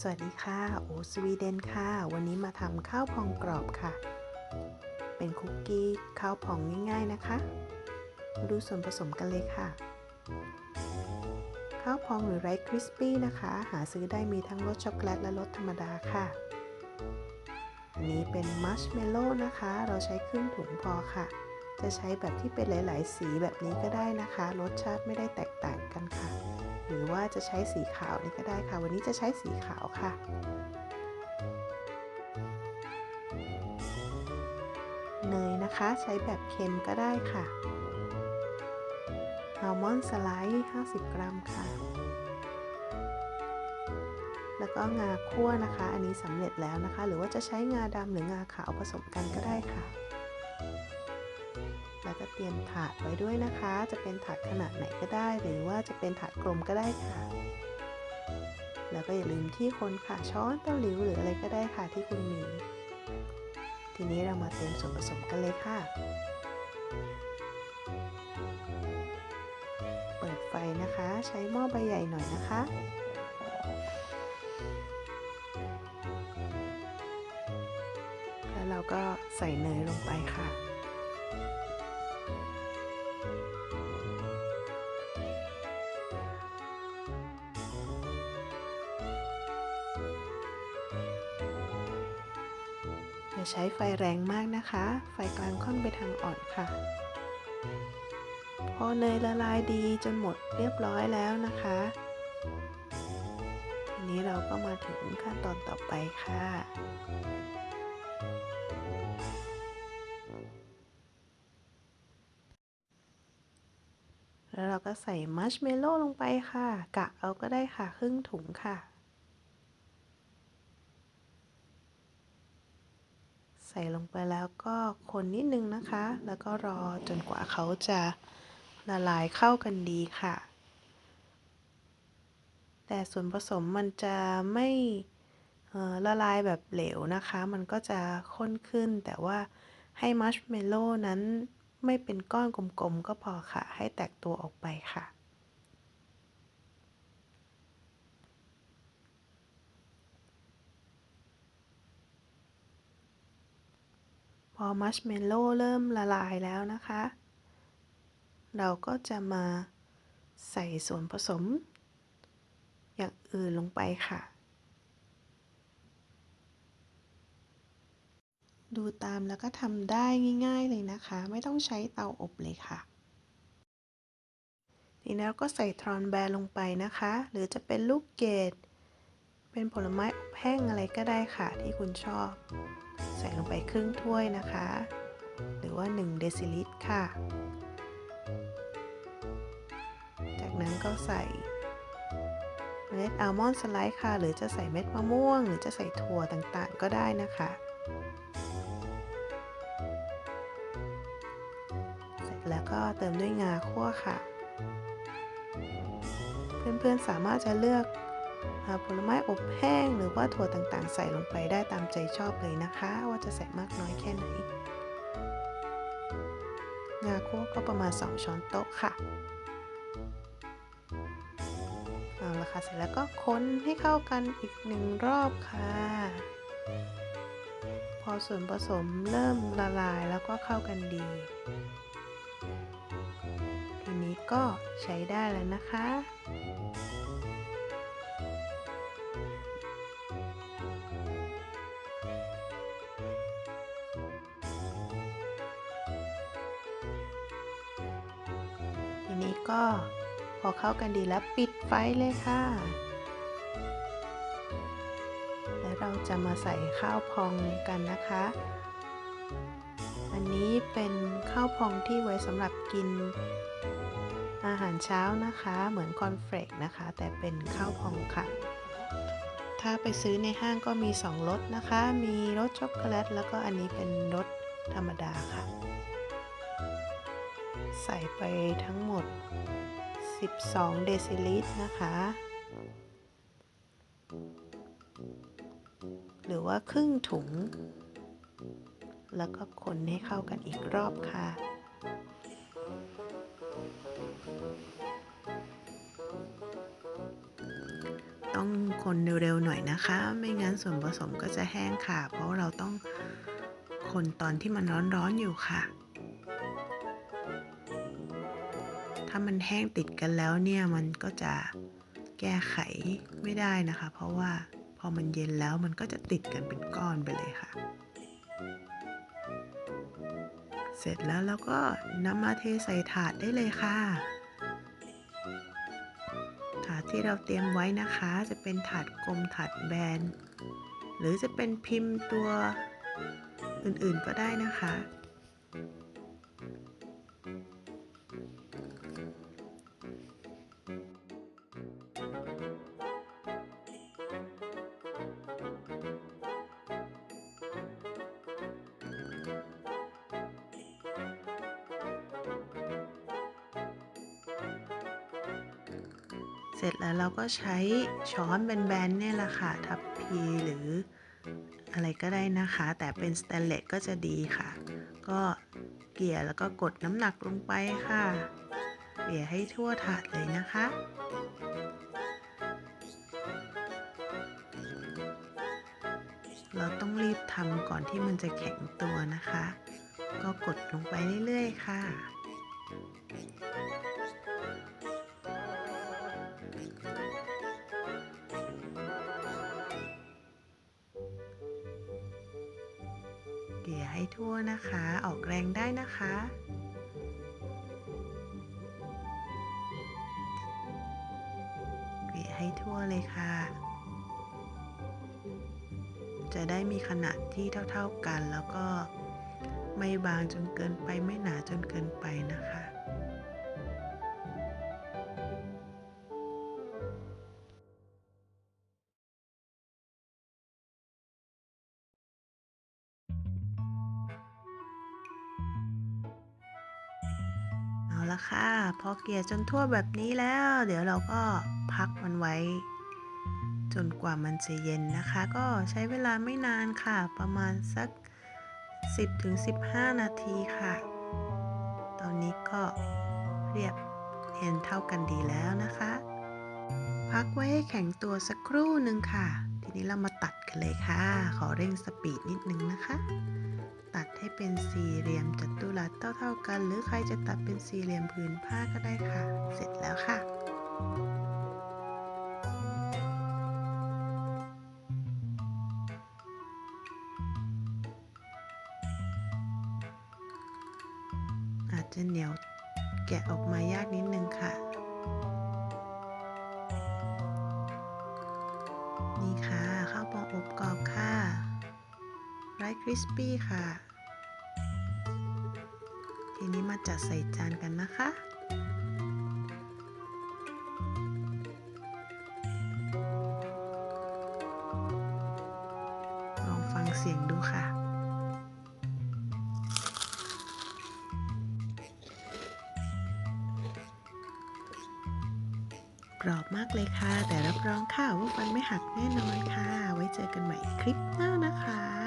สวัสดีค่ะ โอสวีเดนค่ะ วันนี้มาทำข้าวพองกรอบค่ะ เป็นคุกกี้ข้าวพองง่ายๆนะคะ มาดูส่วนผสมกันเลยค่ะ ข้าวพองหรือไรซ์คริสปี้นะคะ หาซื้อได้มีทั้งรสช็อกโกแลตและรสธรรมดาค่ะ อันนี้เป็นมัชเมลโล่นะคะ เราใช้ครึ่งถุงพอค่ะ จะใช้แบบที่เป็นหลาย ๆ สีแบบนี้ก็ได้นะคะ รสชาติไม่ได้แตกต่างกันค่ะ หรือว่าจะใช้สีขาวนี่ก็ได้ค่ะ วันนี้จะใช้สีขาวค่ะเนยนะคะใช้แบบเค็มก็ได้ค่ะอัลมอนด์สไลด์ 50 กรัมค่ะ แล้วก็งาคั่วนะคะ อันนี้สำเร็จแล้วนะคะ หรือว่าจะใช้งาดำหรืองาขาวผสมกันก็ได้ค่ะ แล้วก็เตรียมถาดไว้ด้วยนะคะ จะเป็นถาดขนาดไหนก็ได้ หรือว่าจะเป็นถาดกลมก็ได้ค่ะ แล้วก็อย่าลืมที่คนค่ะช้อนเต้าหลิวหรืออะไรก็ได้ค่ะที่คุณมี ทีนี้เรามาเตรียมส่วนผสมกันเลยค่ะ เปิดไฟนะคะ ใช้หม้อใบใหญ่หน่อยนะคะแล้วเราก็ใส่เนยลงไปค่ะ อย่าใช้ไฟแรงมากนะคะ ไฟกลางค่อนไปทางอ่อนค่ะ พอเนยละลายดีจนหมดเรียบร้อยแล้วนะคะทีนี้เราก็มาถึงขั้นตอนต่อไปค่ะ แล้วเราก็ใส่มัชเมลโล่ลงไปค่ะ กะเอาก็ได้ค่ะ ครึ่งถุงค่ะ ใส่ลงไปแล้วก็คนนิดนึงนะคะ แล้วก็รอจนกว่าเขาจะละลายเข้ากันดีค่ะ แต่ส่วนผสมมันจะไม่ละลายแบบเหลวนะคะ มันก็จะข้นขึ้นแต่ว่าให้มัชเมลโล่นั้น ไม่เป็นก้อนกลมๆก็พอค่ะ ให้แตกตัวออกไปค่ะ พอมัชเมลโล่เริ่มละลายแล้วนะคะ เราก็จะมาใส่ส่วนผสม อย่างอื่นลงไปค่ะ ดูตามแล้วก็ทำได้ง่ายๆเลยนะคะ ไม่ต้องใช้เตาอบเลยค่ะทีนี้เราก็ใส่ทรอนแบร์ลงไปนะคะ หรือจะเป็นลูกเกดเป็นผลไม้อบแห้งอะไรก็ได้ค่ะ ที่คุณชอบ ใส่ลงไปครึ่งถ้วยนะคะ หรือว่า 1 เดซิลิตรค่ะ จากนั้นก็ใส่เมล็ดอัลมอนด์สไลด์ค่ะ หรือจะใส่เม็ดมะม่วง หรือจะใส่ถั่วต่างๆ ก็ได้นะคะ ก็เติมด้วยงาคั่วค่ะ เพื่อนๆสามารถจะเลือกผลไม้อบแห้งหรือว่าถั่วต่างๆ ใส่ลงไปได้ตามใจชอบเลยนะคะ ว่าจะใส่มากน้อยแค่ไหน งาคั่วก็ประมาณ 2 ช้อนโต๊ะค่ะเอาละค่ะ เสร็จแล้วก็คนให้เข้ากันอีกหนึ่งรอบค่ะ พอส่วนผสมเริ่มละลายแล้วก็เข้ากันดี ก็ใช้ได้แล้วนะคะ ทีนี้ก็พอเข้ากันดีแล้วปิดไฟเลยค่ะ แล้วเราจะมาใส่ข้าวพองกันนะคะ อันนี้เป็นข้าวพองที่ไว้สำหรับกิน อาหารเช้านะคะ เหมือนคอนเฟลกนะคะ แต่เป็นข้าวพองค่ะ ถ้าไปซื้อในห้างก็มี 2รสนะคะ มีรสช็อกโกแลต แล้วก็อันนี้เป็นรสธรรมดาค่ะ ใส่ไปทั้งหมด 12 เดซิลิตรนะคะ หรือว่าครึ่งถุง แล้วก็คนให้เข้ากันอีกรอบค่ะ คนเร็วๆหน่อยนะคะ ไม่งั้นส่วนผสมก็จะแห้งค่ะ เพราะเราต้องคนตอนที่มันร้อนๆอยู่ค่ะ ถ้ามันแห้งติดกันแล้วเนี่ยมันก็จะแก้ไขไม่ได้นะคะ เพราะว่าพอมันเย็นแล้วมันก็จะติดกันเป็นก้อนไปเลยค่ะ เสร็จแล้วเราก็นำมาเทใส่ถาดได้เลยค่ะ ที่เราเตรียมไว้นะคะจะเป็นถาดกลมถาดแบน หรือจะเป็นพิมพ์ตัวอื่นๆก็ได้นะคะ เสร็จแล้วเราก็ใช้ช้อนแบนๆเนี่ยแหละค่ะ ทับพีหรืออะไรก็ได้นะคะ แต่เป็นสแตนเลสก็จะดีค่ะ ก็เกลี่ยแล้วก็กดน้ำหนักลงไปค่ะเกลี่ยให้ทั่วถาดเลยนะคะเราต้องรีบทำก่อนที่มันจะแข็งตัวนะคะ ก็กดลงไปเรื่อยๆค่ะ กลี่ยให้ทั่วนะคะ ออกแรงได้นะคะ เกลี่ยให้ทั่วเลยค่ะ จะได้มีขนาดที่เท่า ๆกันแล้วก็ไม่บางจนเกินไปไม่หนาจนเกินไปนะคะ ละค่ะ พอเกลี่ยจนทั่วแบบนี้แล้ว เดี๋ยวเราก็พักมันไว้ จนกว่ามันจะเย็นนะคะ ก็ใช้เวลาไม่นานค่ะ ประมาณสัก 10-15 นาทีค่ะ ตอนนี้ก็เรียบเนียนเท่ากันดีแล้วนะคะ พักไว้ให้แข็งตัวสักครู่หนึ่งค่ะ ทีนี้เรามาตัดกันเลยค่ะ ขอเร่งสปีดนิดนึงนะคะ ตัดให้เป็นสี่เหลี่ยมจัตุรัสเท่า ๆ กัน หรือใครจะตัดเป็นสี่เหลี่ยมผืนผ้าก็ได้ค่ะ เสร็จแล้วค่ะอาจจะเหนียวแกะออกมายากนิดนึงค่ะ คริสปี้ค่ะ ทีนี้มาจัดใส่จานกันนะคะลองฟังเสียงดูค่ะกรอบมากเลยค่ะ แต่รับรองค่ะว่าฟันไม่หักแน่นอนค่ะ ไว้เจอกันใหม่คลิปหน้านะคะบ๊ายบายค่ะ